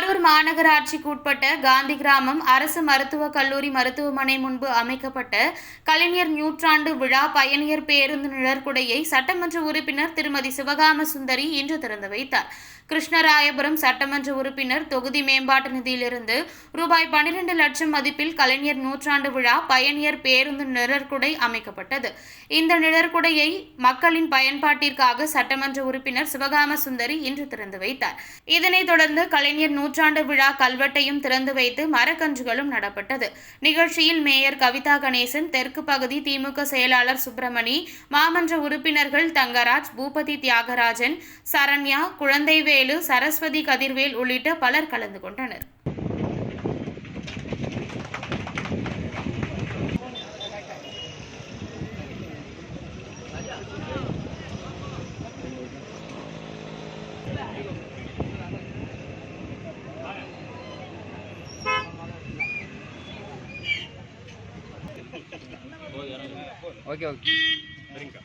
நகராட்சிக்கு உட்பட்ட காந்தி கிராமம் அரசு மருத்துவக் கல்லூரி மருத்துவமனை முன்பு அமைக்கப்பட்ட கலைஞர் நூற்றாண்டு விழா பயணியர் பேருந்து நிழற்குடையை சட்டமன்ற உறுப்பினர் திருமதி சிவகாம சுந்தரி இன்று திறந்து வைத்தார். கிருஷ்ணராயபுரம் சட்டமன்ற உறுப்பினர் தொகுதி மேம்பாட்டு நிதியிலிருந்து ரூபாய் பன்னிரண்டு லட்சம் மதிப்பில் கலைஞர் நூற்றாண்டு விழா பயணியர் பேருந்து நிழற்குடை அமைக்கப்பட்டது. இந்த நிழற்குடையை மக்களின் பயன்பாட்டிற்காக சட்டமன்ற உறுப்பினர் சிவகாம சுந்தரி இன்று திறந்து வைத்தார். இதனைத் தொடர்ந்து கலைஞர் நூற்றாண்டு விழா கல்வெட்டையும் திறந்து வைத்து மரக்கன்றுகளும் நடப்பட்டது. நிகழ்ச்சியில் மேயர் கவிதா கணேசன் தெற்கு பகுதி திமுக செயலாளர் சுப்பிரமணி மாமன்ற உறுப்பினர்கள் தங்கராஜ் பூபதி தியாகராஜன் சரண்யா குழந்தைவேலு சரஸ்வதி கதிர்வேல் உள்ளிட்ட பலர் கலந்து கொண்டனர். Oke oke. Ringka.